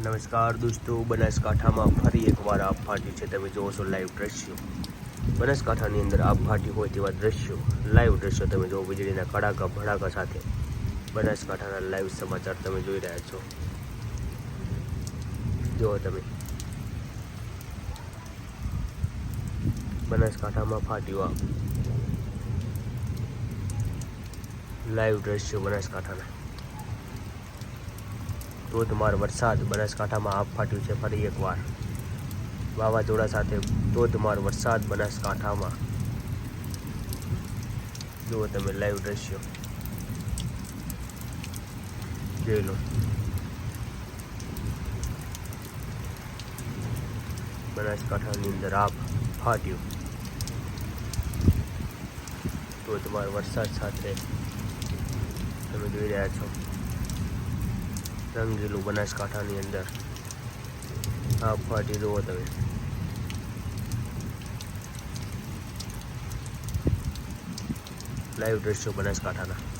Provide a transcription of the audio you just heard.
નમસ્કાર દોસ્તો, બનાસકાંઠામાં ફરી એકવાર આપ ફાટ્યું છે. તમે જોવો છો લાઈવ દ્રશ્યો. બનાસકાંઠાની અંદર આપ ફાટ્યું હોય તેવા દ્રશ્યો. લાઈવ દ્રશ્યો તમે જોવો, વીજળીના કડાકા, ભડાકા સાથે. બનાસકાંઠાના લાઈવ સમાચાર તમે જોઈ રહ્યા છો. જુઓ તમે. બનાસકાંઠામાં ફાટ્યું આપ લાઈવ દ્રશ્યો બનાસકાંઠાના. ધોધમાર વરસાદ બનાસકાંઠામાં આપ ફાટ્યું છે ફરી એકવાર. વાવાઝોડા સાથે ધોધમાર વરસાદ બનાસકાંઠામાં. જુઓ તમે લાઈવ દ્રશ્યો. જોઈ લો. બનાસકાંઠાની અંદર આપ ફાટ્યું. ધોધમાર વરસાદ સાથે તમે જોઈ રહ્યા છો. રંગીલું બનાસકાંઠાની અંદર. આ ફાટી જુઓ તમે. લાઈવ દ્રશ્યો બનાસકાંઠાના.